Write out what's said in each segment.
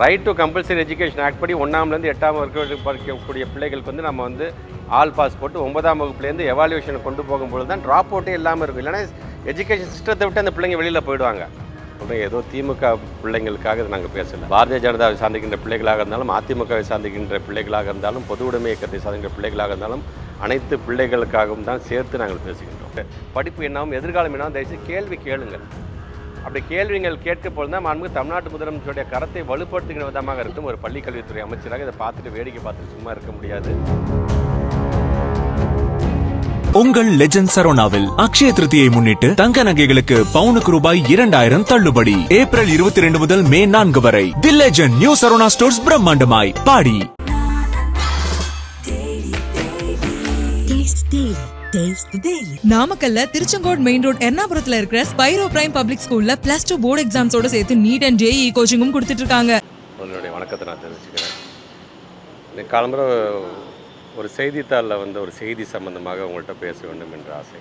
Right to compulsory education act படி ஒன்றாம்லேருந்து எட்டாம் வகுப்பு படிக்கக்கூடிய பிள்ளைகளுக்கு வந்து நம்ம வந்து ஆல் பாஸ் போட்டு ஒன்பதாம் வகுப்புலேருந்து எவாலுவேஷனை கொண்டு போகும்போது தான் ட்ராப் அவுட்டே இல்லாமல் இருக்கும். இல்லைன்னா எஜுகேஷன் சிஸ்டத்தை விட்டு அந்த பிள்ளைங்க வெளியில் போயிடுவாங்க. சொல்கிறேன் ஏதோ திமுக பிள்ளைங்களுக்காக நாங்கள் பேசல. பாரதிய ஜனதாவை சார்ந்திருக்கின்ற பிள்ளைகளாக இருந்தாலும் அதிமுகவை சார்ந்திருக்கின்ற பிள்ளைகளாக இருந்தாலும் பொது உடைமை இயக்கத்தை சார்ந்திருக்கின்ற பிள்ளைகளாக இருந்தாலும் அனைத்து பிள்ளைகளுக்காகவும் தான் சேர்த்து நாங்கள் பேசுகின்றோம். படிப்பு என்னாவும் எதிர்காலம் என்னாவும் தயவுசெய்து கேள்வி கேளுங்கள். அப்படி கேள்விகள் கேட்க பொழுது தான் மாண்புமிகு தமிழ்நாட்டு முதலமைச்சருடைய கரத்தை வலுப்படுத்துகிற விதமாக இருக்கும் ஒரு பள்ளி கல்வித்துறை அமைச்சராக இதை பார்த்துட்டு வேடிக்கை பார்த்துட்டு சும்மா இருக்க முடியாது. உங்கள் லெஜண்ட் சரோனாவில் அக்ஷய திருதியை முன்னிட்டு தங்க நகைகளுக்கு பவுனுக்கு ரூபாய் இரண்டாயிரம் தள்ளுபடி. ஏப்ரல் இருபத்தி ரெண்டு முதல் மே நான்கு வரை the Legend new Saravana stores பிரம்மாண்டமாய். பாடி. Daily. நாமக்கல்ல திருச்செங்கோடு மெயின் ரோட் எர்ணாபுரத்துல இருக்கிற ஸ்பைரோ பிரைம் பப்ளிக் ஸ்கூல்ல பிளஸ் டூ போர்டு எக்ஸாம்ஸோட சேர்த்து நீட் அண்ட் ஜேஇ கோச்சிங்கும் கொடுத்துட்டு இருக்காங்க. உங்களுடைய வணக்கத்தை நான் தெரிவிச்சுக்கிறேன். காலம்புற ஒரு செய்தித்தாளில் வந்து ஒரு செய்தி சம்பந்தமாக உங்கள்கிட்ட பேச வேண்டும் என்ற ஆசை.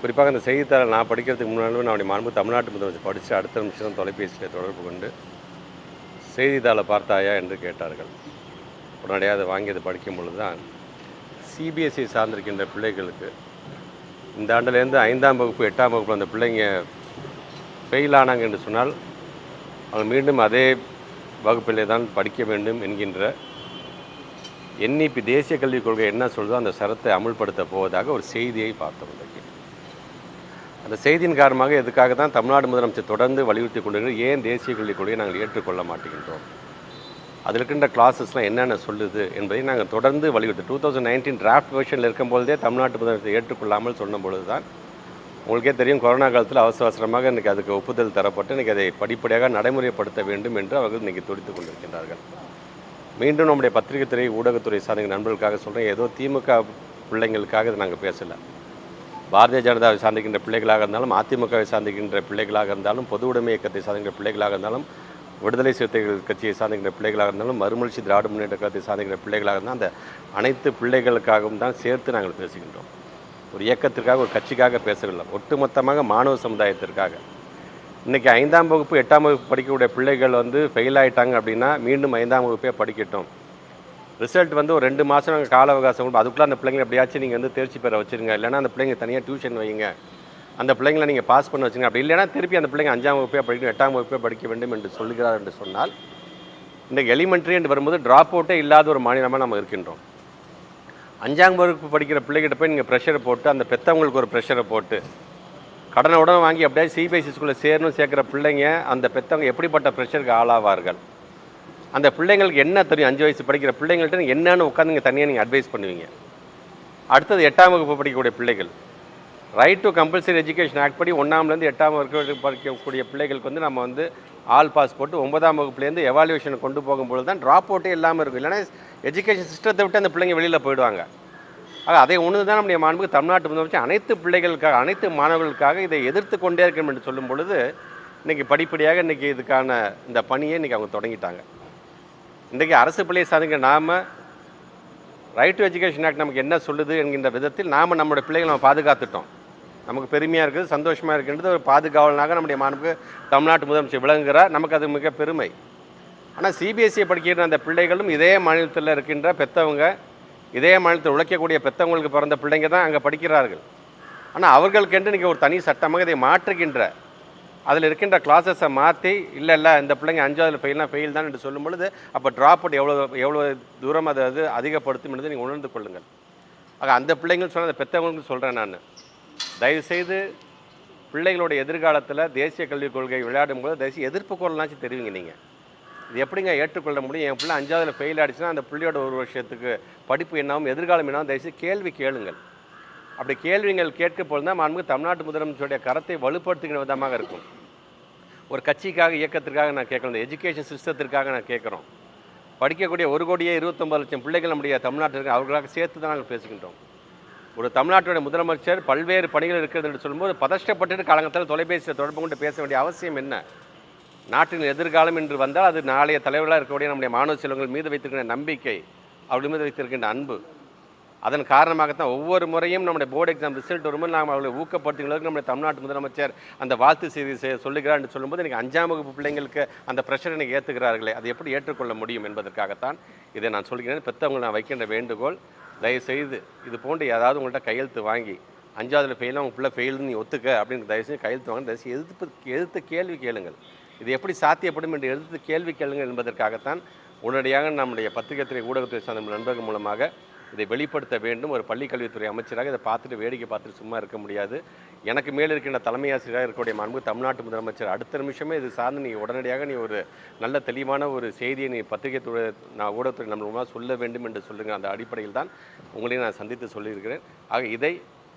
குறிப்பாக அந்த செய்தித்தாளை நான் படிக்கிறதுக்கு முன்னாடி நான் அப்படி மாண்பு தமிழ்நாட்டு முதலமைச்சர் படித்து அடுத்த நிமிஷம் தொலைபேசியில் தொடர்பு கொண்டு செய்தித்தாளை பார்த்தாயா என்று கேட்டார்கள். உடனடியாக அதை வாங்கி அதை படிக்கும் பொழுது தான் சிபிஎஸ்சி சார்ந்திருக்கின்ற பிள்ளைகளுக்கு இந்த ஆண்டுலேருந்து ஐந்தாம் வகுப்பு எட்டாம் வகுப்பு அந்த பிள்ளைங்க ஃபெயில் ஆனாங்க என்று சொன்னால் அவங்க மீண்டும் அதே வகுப்பிலே தான் படிக்க வேண்டும் என்கின்ற என்இபி தேசிய கல்விக் கொள்கை என்ன சொல்லுதோ அந்த சரத்தை அமுல்படுத்த போவதாக ஒரு செய்தியை பார்த்தோம் இன்றைக்கு. அந்த செய்தியின் காரணமாக எதுக்காக தான் தமிழ்நாடு முதலமைச்சர் தொடர்ந்து வலியுறுத்தி கொண்டிருக்கிற ஏன் தேசிய கல்விக் கொள்கையை நாங்கள் ஏற்றுக்கொள்ள மாட்டேங்கின்றோம் அதில் இருக்கின்ற கிளாஸஸ்லாம் என்னென்ன சொல்லுது என்பதை நாங்கள் தொடர்ந்து வலியுறுத்தி. டூ தௌசண்ட் நைன்டீன் டிராஃப்ட் வெர்ஷனில் இருக்கும்போதே தமிழ்நாட்டு முதலமைச்சர் ஏற்றுக்கொள்ளாமல் சொன்னபொழுது தான் உங்களுக்கே தெரியும் கொரோனா காலத்தில் அவசர அவசரமாக இன்றைக்கி அதுக்கு ஒப்புதல் தரப்பட்டு இன்றைக்கி அதை படிப்படியாக நடைமுறைப்படுத்த வேண்டும் என்று அவர்கள் இன்றைக்கி துடித்துக் கொண்டிருக்கின்றார்கள். மீண்டும் நம்முடைய பத்திரிகை துறை ஊடகத்துறை சார்ந்த நண்பர்களுக்காக சொல்கிறேன் ஏதோ திமுக பிள்ளைங்களுக்காக இதை நாங்கள் பேசலை. பாரதிய ஜனதாவை சார்ந்திருக்கின்ற பிள்ளைகளாக இருந்தாலும் அதிமுகவை சார்ந்திருக்கின்ற பிள்ளைகளாக இருந்தாலும் பொது உடைமை இயக்கத்தை சார்ந்திருக்கின்ற பிள்ளைகளாக இருந்தாலும் விடுதலை சிறுத்தைகள் கட்சியை சார்ந்திருக்கின்ற பிள்ளைகளாக இருந்தாலும் மறுமலர்ச்சி திராவிட முன்னேற்ற கழகத்தை சார்ந்திருக்கின்ற பிள்ளைகளாக இருந்தால் அந்த அனைத்து பிள்ளைகளுக்காகவும் தான் சேர்த்து நாங்கள் பேசுகின்றோம். ஒரு இயக்கத்திற்காக ஒரு கட்சிக்காக பேசவில்லை ஒட்டுமொத்தமாக மாணவ சமுதாயத்திற்காக. இன்றைக்கி ஐந்தாம் வகுப்பு எட்டாம் வகுப்பு படிக்கக்கூடிய பிள்ளைகள் வந்து ஃபெயில் ஆயிட்டாங்க அப்படின்னா மீண்டும் ஐந்தாம் வகுப்பே படிக்கட்டும். ரிசல்ட் வந்து ஒரு ரெண்டு மாதம் நாங்கள் கால அவகாசம் கொடுப்போம். அதுக்குள்ளே அந்த பிள்ளைங்களை எப்படியாச்சும் நீங்கள் வந்து தேர்ச்சி பெற வச்சுருங்க. இல்லைன்னா அந்த பிள்ளைங்க தனியாக டியூஷன் வைங்க. அந்த பிள்ளைங்களை நீங்கள் பாஸ் பண்ண வச்சுங்க. அப்படி இல்லைன்னா திருப்பி அந்த பிள்ளைங்க அஞ்சாம் வகுப்பே படிக்கணும் எட்டாம் வகுப்பே படிக்க வேண்டும் என்று சொல்கிறார் என்று சொன்னால் இன்றைக்கு எலிமெண்ட்ரி என்று வரும்போது ட்ராப் அவுட்டே இல்லாத ஒரு மாநிலமாக நம்ம இருக்கின்றோம். அஞ்சாம் வகுப்பு படிக்கிற பிள்ளைகிட்ட போய் நீங்கள் ப்ரெஷரை போட்டு அந்த பெற்றவங்களுக்கு ஒரு ப்ரெஷரை போட்டு கடனை உடனே வாங்கி அப்படியே சிபிஎஸ்சி ஸ்கூலில் சேரணும் சேர்க்குற பிள்ளைங்க அந்த பெற்றவங்க எப்படிப்பட்ட ப்ரெஷருக்கு ஆளாவார்கள்? அந்த பிள்ளைங்களுக்கு என்ன தெரியும்? அஞ்சு வயசு படிக்கிற பிள்ளைங்கள்ட்ட என்னென்னு உட்காந்து நீங்கள் தனியாக நீங்கள் அட்வைஸ் பண்ணுவீங்க. அடுத்தது எட்டாம் வகுப்பு படிக்கக்கூடிய பிள்ளைகள் right to compulsory education act படி ஒன்றாம்லேருந்து எட்டாம் வகுப்பு படிக்கக்கூடிய பிள்ளைகளுக்கு வந்து நம்ம வந்து ஆல் பாஸ் போட்டு ஒன்பதாம் வகுப்புலேருந்து எவாலுவேஷனை கொண்டு போகும்பொழுது தான் ட்ராப் அவுட்டே இல்லாமல் இருக்கும். இல்லைன்னா எஜுகேஷன் சிஸ்டத்தை விட்டு அந்த பிள்ளைங்க வெளியில் போயிடுவாங்க. ஆக அதை ஒன்று தான் நம்முடைய மாண்புக்கு தமிழ்நாட்டு முதலமைச்சர் அனைத்து பிள்ளைகளுக்காக அனைத்து மாணவர்களுக்காக இதை எதிர்த்து கொண்டே இருக்கணும் என்று சொல்லும் பொழுது இன்றைக்கி படிப்படியாக இன்றைக்கி இதுக்கான இந்த பணியை இன்றைக்கி அவங்க தொடங்கிட்டாங்க. இன்றைக்கி அரசு பள்ளியை சார்ந்த நாம் ரைட் டு எஜுகேஷன் ஆக்ட் நமக்கு என்ன சொல்லுது என்கின்ற விதத்தில் நாம் நம்மளுடைய பிள்ளைகளை நம்ம பாதுகாத்துட்டோம். நமக்கு பெருமையாக இருக்குது சந்தோஷமாக இருக்கின்றது ஒரு பாதுகாவலனாக நம்முடைய மாண்புக்கு தமிழ்நாட்டு முதலமைச்சர் விளங்குகிறார். நமக்கு அது மிக பெருமை. ஆனால் சிபிஎஸ்சியை படிக்கிற அந்த பிள்ளைகளும் இதே மாநிலத்தில் இருக்கின்ற பெற்றவங்க இதே மாநிலத்தில் உழைக்கக்கூடிய பெற்றவங்களுக்கு பிறந்த பிள்ளைங்க தான் அங்கே படிக்கிறார்கள். ஆனால் அவர்களுக்கென்று நீங்கள் ஒரு தனி சட்டமாக இதை மாற்றுகின்ற அதில் இருக்கின்ற கிளாஸஸை மாற்றி இல்லை இல்லை இந்த பிள்ளைங்க அஞ்சாவது ஃபெயில்னா ஃபெயில் தான் என்று சொல்லும் பொழுது அப்போ ட்ராப் அவுட் எவ்வளோ எவ்வளோ தூரம் அதை அது அதிகப்படுத்தும் என்று நீங்கள் உணர்ந்து கொள்ளுங்கள். ஆக அந்த பிள்ளைங்களும் சொன்ன அந்த பெற்றவங்களுக்கு சொல்கிறேன் நான். தயவுசெய்து பிள்ளைகளோட எதிர்காலத்தில் தேசிய கல்விக் கொள்கை விளையாடும் போது தயவுசெய்து எதிர்ப்பு குரல்னாச்சும் தெரிவிங்க நீங்கள் இது எப்படிங்க ஏற்றுக்கொள்ள முடியும்? என் பிள்ளை அஞ்சாவதில் ஃபெயில் ஆகிடுச்சுன்னா அந்த பிள்ளையோட ஒரு வருஷத்துக்கு படிப்பு என்னாகும் எதிர்காலம் என்னாவும் தயவுசெய்து கேள்வி கேளுங்கள். அப்படி கேள்விகள் கேட்க போது தான் மாண்புமிகு தமிழ்நாட்டு முதலமைச்சருடைய கரத்தை வலுப்படுத்துகிற விதமாக இருக்கும். ஒரு கட்சிக்காக இயக்கத்திற்காக நான் கேட்கணும் எஜுகேஷன் சிஸ்டத்திற்காக நான் கேட்குறோம். படிக்கக்கூடிய ஒரு கோடியே இருபத்தொம்பது லட்சம் பிள்ளைகள் நம்முடைய தமிழ்நாட்டிற்கு அவர்களாக சேர்த்து தான் நாங்கள் பேசுகின்றோம். ஒரு தமிழ்நாட்டுடைய முதலமைச்சர் பல்வேறு பணிகள் இருக்கிறது என்று சொல்லும்போது பதஷ்டப்பட்டு காலங்கத்தில் தொலைபேசியில் தொடர்பு கொண்டு பேச வேண்டிய அவசியம் என்ன? நாட்டின் எதிர்காலம் என்று வந்தால் அது நாளைய தலைவர்களாக இருக்கக்கூடிய நம்முடைய மாணவ செல்வங்கள் மீது வைத்திருக்கின்ற நம்பிக்கை அவர்கள் மீது வைத்திருக்கின்ற அன்பு. அதன் காரணமாகத்தான் ஒவ்வொரு முறையும் நம்முடைய போர்டு எக்ஸாம் ரிசல்ட் வரும்போது நாம் அவர்களை ஊக்கப்படுத்துகிறதுக்கு நம்முடைய தமிழ்நாட்டு முதலமைச்சர் அந்த வாழ்த்து செய்தி செய்ய சொல்லுகிறார் என்று சொல்லும்போது எனக்கு அஞ்சாம் வகுப்பு பிள்ளைங்களுக்கு அந்த ப்ரெஷர் எனக்கு ஏற்றுகிறார்களே அதை எப்படி ஏற்றுக்கொள்ள முடியும் என்பதற்காகத்தான் இதை நான் சொல்கிறேன். பெற்றவங்களை நான் வைக்கின்ற வேண்டுகோள். தயவுசெய்து இது போன்று ஏதாவது உங்கள்கிட்ட கையெழுத்து வாங்கி அஞ்சாவதுல ஃபெயிலாக உங்கள் பிள்ளை ஃபெயில்னு நீ ஒத்துக்க அப்படின்னு தயவுசெய்து கையெழுத்து வாங்க. தயவுசெய்து எதிர்ப்பு எதிர்த்து கேள்வி கேளுங்கள். இது எப்படி சாத்தியப்படும் என்று எதிர்த்து கேள்வி கேளுங்கள் என்பதற்காகத்தான் உடனடியாக நம்முடைய பத்திரிகைத்துறை ஊடகத்துறை சார்ந்த நண்பர்கள் மூலமாக இதை வெளிப்படுத்த வேண்டும். ஒரு பள்ளிக்கல்வித்துறை அமைச்சராக இதை பார்த்துட்டு வேடிக்கை பார்த்துட்டு சும்மா இருக்க முடியாது. எனக்கு மேல் இருக்கின்ற தலைமை ஆசிரியராக இருக்கக்கூடிய மாண்பு தமிழ்நாட்டு முதலமைச்சர் அடுத்த நிமிஷமே இது சார்ந்து நீ உடனடியாக நீ ஒரு நல்ல தெளிவான ஒரு செய்தியை நீ பத்திரிகைத்துறை நான் ஊடகத்துறை நம்ம மூலமாக சொல்ல வேண்டும் என்று சொல்லுங்கள் அந்த அடிப்படையில் தான் உங்களையும் நான் சந்தித்து சொல்லியிருக்கிறேன். ஆக இதை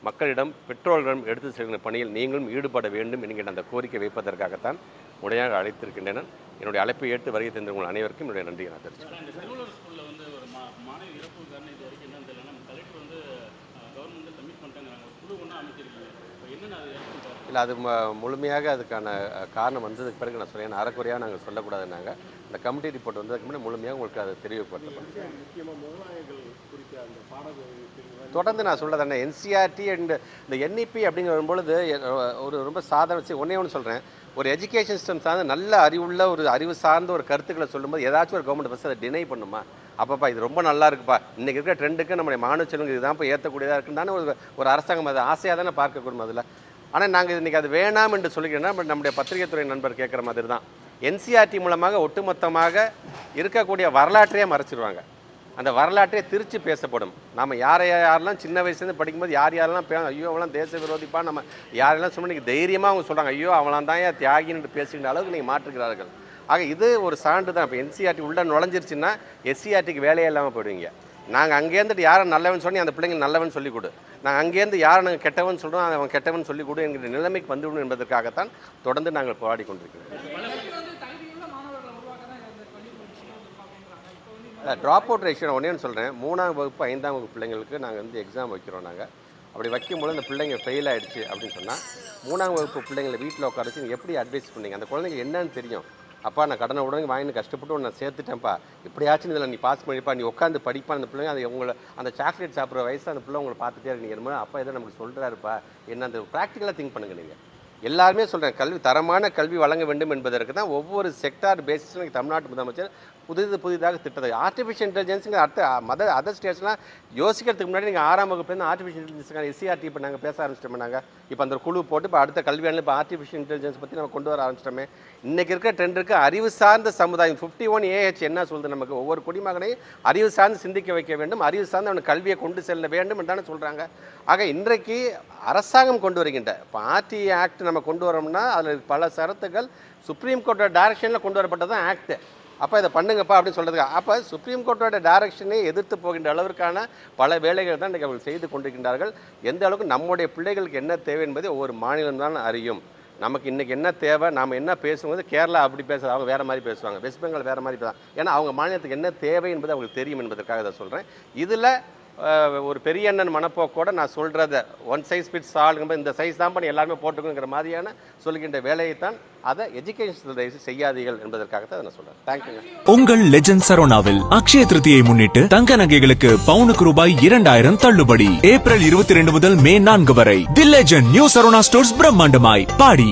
மக்களிடம் பெற்றோர்களிடம் எடுத்து செல்கிற பணியில் நீங்களும் ஈடுபட வேண்டும் என்கின்ற அந்த கோரிக்கை வைப்பதற்காகத்தான் முறையாக அழைத்திருக்கின்றன என்னுடைய அழைப்பை ஏற்று வருகை தந்த உங்கள் அனைவருக்கும் என்னுடைய நன்றியை நான் தெரிவித்துக்கிறேன் இந்த திருவள்ளுவர் ஸ்கூலில் வந்து ஒரு மா மாணவி இறப்பு காரணம் இது வரைக்கும் என்னன்னு தெரியல நம்ம கலெக்டர் வந்து கவர்மெண்ட் சப்மிட் பண்ணிட்டாங்க ஒரு குழு ஒன்றா அமைச்சிருக்கீங்க இப்போ என்னென்ன அது இறப்பு காரணம் இல்லை அது ம- முழுமையாக அதுக்கான காரணம் வந்ததுக்கு பிறகு நான் சொல்லேன் அறக்குறையாக நாங்கள் சொல்லக்கூடாதுன்னாங்க. இந்த கமிட்டி ரிப்போர்ட் வந்ததுக்கு முன்னாடி முழுமையாக உங்களுக்கு அதை தெரியப்படுத்தப்படும் தொடர்ந்து நான் சொல்ல தானே என்சிஆர்டி அண்ட் இந்த என்இபி அப்படிங்கிற வரும்பொழுது ஒரு ரொம்ப சாதாரண ஒண்ணே ஒன்று சொல்கிறேன் ஒரு எஜுகேஷன் சிஸ்டம் சார்ந்த நல்ல அறிவுள்ள ஒரு அறிவு சார்ந்த ஒரு கருத்துக்களை சொல்லும்போது ஏதாச்சும் ஒரு கவர்மெண்ட் பஸ் அதை டினை பண்ணுமா? அப்பப்பா இது ரொம்ப நல்லா இருக்குப்பா. இன்றைக்கி இருக்கிற ட்ரெண்டுக்கு நம்முடைய மாணவ செல்வங்க இதுதான் இப்போ ஏற்றக்கூடியதாக இருக்குன்னு தானே ஒரு ஒரு அரசாங்கம் அதை ஆசையாக தானே பார்க்கக்கூடும் அதில். ஆனால் நாங்கள் இன்றைக்கி அது வேணாம் என்று சொல்லிக்கிறோன்னா நம்முடைய பத்திரிகைத்துறை நண்பர் கேட்குற மாதிரி தான் என்சிஆர்டி மூலமாக ஒட்டுமொத்தமாக இருக்கக்கூடிய வரலாற்றையே மறைச்சிருவாங்க. அந்த வரலாற்றே திருச்சி பேசப்படும். நம்ம யாரை யாரெல்லாம் சின்ன வயசுலேருந்து படிக்கும்போது யார் யாரெல்லாம் பே ஐயோ அவெல்லாம் தேச விரோதிப்பா நம்ம யாரெல்லாம் சொன்னால் நீங்கள் தைரியமாக அவங்க சொல்கிறாங்க ஐயோ அவளாம் தான் ஏன் தியாகின்னு பேசுகின்ற அளவுக்கு நீங்கள் மாற்றுகிறார்கள். ஆக இது ஒரு சான்று தான். இப்போ என்சிஆர்டி உள்ளே நுழைஞ்சிருச்சுன்னா எஸ்சிஆர்டிக்கு வேலையே இல்லாமல் போயிடுவீங்க. நாங்கள் அங்கேருந்துட்டு யாரை நல்லவன் சொன்னி அந்த பிள்ளைங்க நல்லவன் சொல்லிக் கொடு. நாங்கள் அங்கேருந்து யாரை நாங்கள் கெட்டவன் சொல்கிறோம் அவன் கெட்டவன் சொல்லிக் கொடு என்கிற நிலைமைக்கு வந்துவிடும் என்பதற்காகத்தான் தொடர்ந்து நாங்கள் போராடி கொண்டிருக்கிறோம். ட்ராப் அவுட் ரேஷியோ ஒன்றே சொல்கிறேன் மூணாம் வகுப்பு ஐந்தாம் வகுப்பு பிள்ளைங்களுக்கு நாங்கள் வந்து எக்ஸாம் வைக்கிறோம் நாங்கள் அப்படி வைக்கும்போது அந்த பிள்ளைங்க ஃபெயில் ஆகிடுச்சு அப்படின்னு சொன்னால் மூணாம் வகுப்பு பிள்ளைங்களை வீட்டில் உட்காரச்சு நீங்கள் எப்படி அட்வைஸ் பண்ணீங்க? அந்த குழந்தைங்க என்னன்னு தெரியும். அப்பா நான் கடனை உடனே வாங்கி கஷ்டப்பட்டு நான் சேர்த்துட்டேன்ப்பா. இப்படியாச்சும் இதில் நீ பாஸ் பண்ணிப்பா. நீ உட்காந்து படிப்பா அந்த பிள்ளைங்க அது உங்களை அந்த சாக்லேட் சாப்பிட்ற வயசு அந்த பிள்ளை உங்களை பார்த்துட்டே இருக்கீங்க நீங்கள் அப்பா எதோ நமக்கு சொல்கிறாருப்பா என்ன அந்த ப்ராக்டிக்கலாக திங்க் பண்ணுங்க நீங்கள் எல்லாருமே சொல்கிறேன் கல்வி தரமான கல்வி வழங்க வேண்டும் என்பதற்கு தான் ஒவ்வொரு செக்டார் பேசிஸில் தமிழ்நாட்டு முதலமைச்சர் புதிது புதிதாக திட்டத்தை. ஆர்டிஃபிஷியல் இன்டெலிஜென்ஸுங்க அடுத்த மத அதர் ஸ்டேட்ஸ்லாம் யோசிக்கிறதுக்கு முன்னாடி நீங்கள் ஆறாம் வகுப்புலேருந்து ஆர்டிஃபிஷியல் இன்டெலிஜென்ஸுக்கான எஸ்சிஆர்டி இப்போ நாங்கள் பேச ஆரம்பிச்சிட்டோம் நாங்கள் இப்போ அந்த குழு போட்டு இப்போ அடுத்த கல்வியாண்டில் இப்போ ஆர்டிஃபிஷியல் இன்டெலிஜென்ஸ் பற்றி நம்ம கொண்டு வர ஆரம்பிச்சிட்டோமே. இன்றைக்கி இருக்கிற ட்ரெண்டுக்கு அறிவு சார்ந்த சமுதாயம். ஃபிஃப்டி ஒன் ஏஹெச் என்ன சொல்லுது நமக்கு? ஒவ்வொரு குடிமகனையும் அறிவு சார்ந்து சிந்திக்க வைக்க வேண்டும் அறிவு சார்ந்து அவனுக்கு கல்வியை கொண்டு செல்ல வேண்டும் என்று தானே சொல்கிறாங்க ஆக இன்றைக்கு அரசாங்கம் கொண்டு வருகின்ற இப்போ ஆர்டி ஆக்ட் நம்ம கொண்டு வரோம்னா அதில் பல சரத்துகள் சுப்ரீம் கோர்ட்டோட டைரக்ஷனில் கொண்டு வரப்பட்டது தான் ஆக்ட் அப்போ இதை பண்ணுங்கப்பா அப்படின்னு சொல்கிறதுக்கு அப்போ சுப்ரீம் கோர்ட்டோட டைரக்ஷனே எதிர்த்து போகின்ற அளவிற்கான பல வேலைகள் தான் இன்றைக்கி அவர்கள் செய்து கொண்டிருக்கின்றார்கள். எந்த அளவுக்கு நம்முடைய பிள்ளைகளுக்கு என்ன தேவை என்பதை ஒவ்வொரு மாநிலம் தான் அறியும். நமக்கு இன்றைக்கி என்ன தேவை நாம் என்ன பேசும்போது கேரளா அப்படி பேசுறது அவங்க வேறு மாதிரி பேசுவாங்க. வெஸ்ட் பெங்கால் வேறு மாதிரி பேசுவாங்க. ஏன்னா அவங்க மாநிலத்துக்கு என்ன தேவை என்பது அவங்களுக்கு தெரியும் என்பதற்காக இதை சொல்கிறேன் இதில் ஒரு பெரிய அண்ணன் மனப்போக்கோட நான் சொல்கிறத ஒன் சைஸ் ஃபிட்ஸ் ஆளுங்கும்போது இந்த சைஸ் தான் பண்ணி எல்லாருமே போட்டுக்கணுங்கிற மாதிரியான சொல்கின்ற வேலையை தான் அதை எஜுகேஷன் செய்யாதீர்கள் என்பதற்காகத்தான் நான் சொல்கிறேன் தேங்க்யூங்க உங்கள் லெஜண்ட் சரோனாவில் அக்ஷய திருதியை முன்னிட்டு தங்க நகைகளுக்கு பவுனுக்கு ரூபாய் இரண்டாயிரம் தள்ளுபடி. ஏப்ரல் இருபத்தி ரெண்டு முதல் மே நான்கு வரை. The Legend new Saravana stores பிரம்மாண்டமாய். Body.